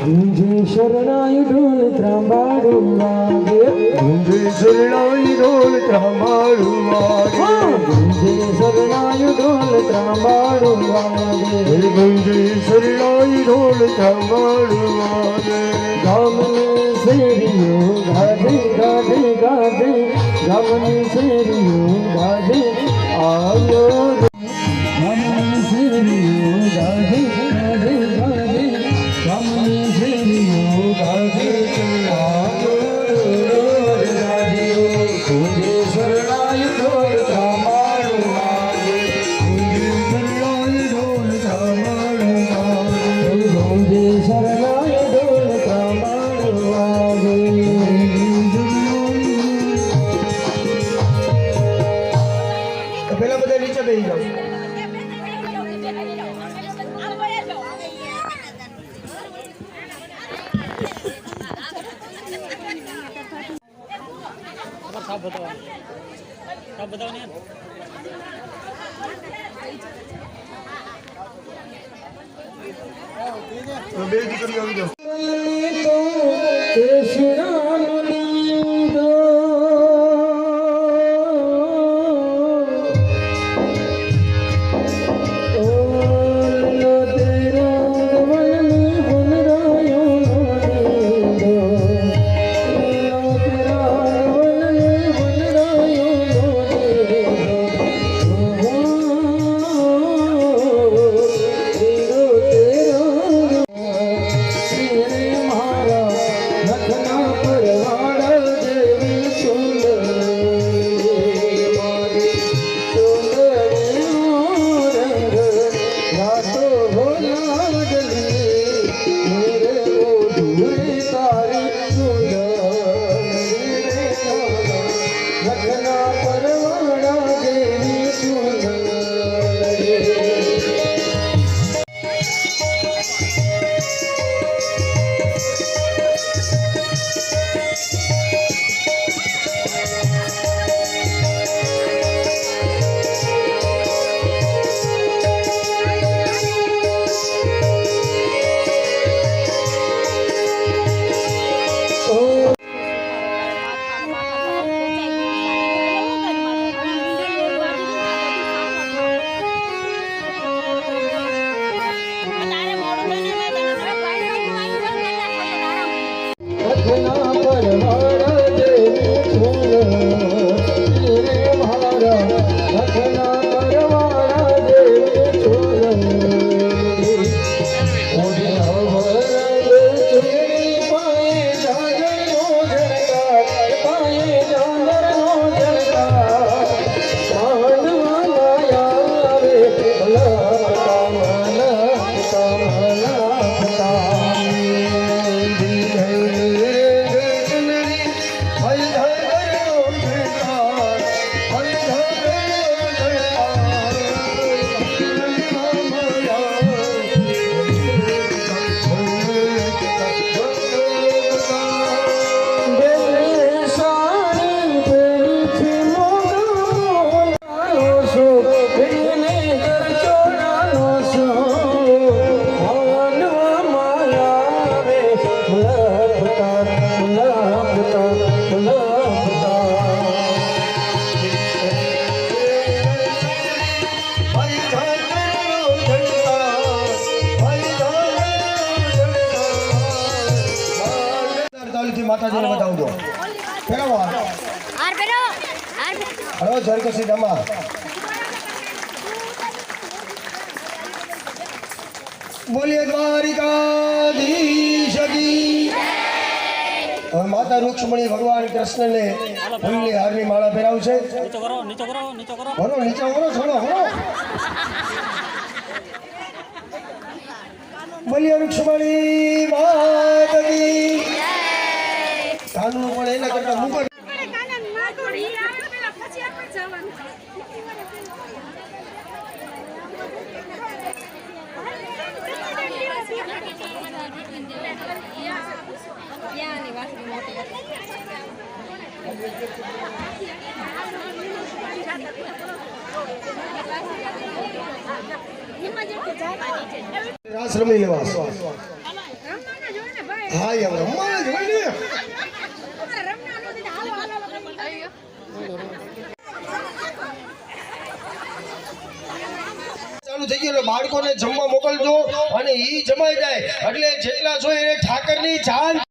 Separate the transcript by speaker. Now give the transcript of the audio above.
Speaker 1: ગુંજે શરણાઈ ઢોલ ત્રાંબાડું વાગે
Speaker 2: ગુંજે શરણાઈ ઢોલ ત્રાંબાડું વાગે
Speaker 1: ગુંજે શરણાઈ ઢોલ ત્રાંબાડું વાગે
Speaker 2: ગુંજે શરણાઈ ઢોલ ત્રાંબાડું વાગે
Speaker 1: ગામની શેરીઓ ગાજે ગાજે ગાજે. ગામની શેરીઓ ગાજે. આવ્યો. ગામની શેરીઓ
Speaker 2: તો બે દીકરીઓ આવી જાઓ.
Speaker 1: રાતો ભોલાડલી
Speaker 2: માતાજીને બતાવજો ફેરવો
Speaker 3: આર બેરો આર
Speaker 2: હળો જરકસી દમા બોલીએ દ્વારિકાધીશ કી હવે માતા રૂક્ષ્મણી ભગવાન કૃષ્ણને ફૂલની હારની માળા પહેરાવશે.
Speaker 4: નીચે કરો નીચે કરો નીચે કરો
Speaker 2: ભરો નીચે ભરો છોડો ભરો બોલીએ રૂક્ષ્મણી. રાસ રમી લેવા હા એમ રમવાના ચાલુ થઈ ગયું બાળકોને જમવા મોકલજો અને ઈ જમાઈ જાય. એટલે જેટલા એને ઠાકરની જાન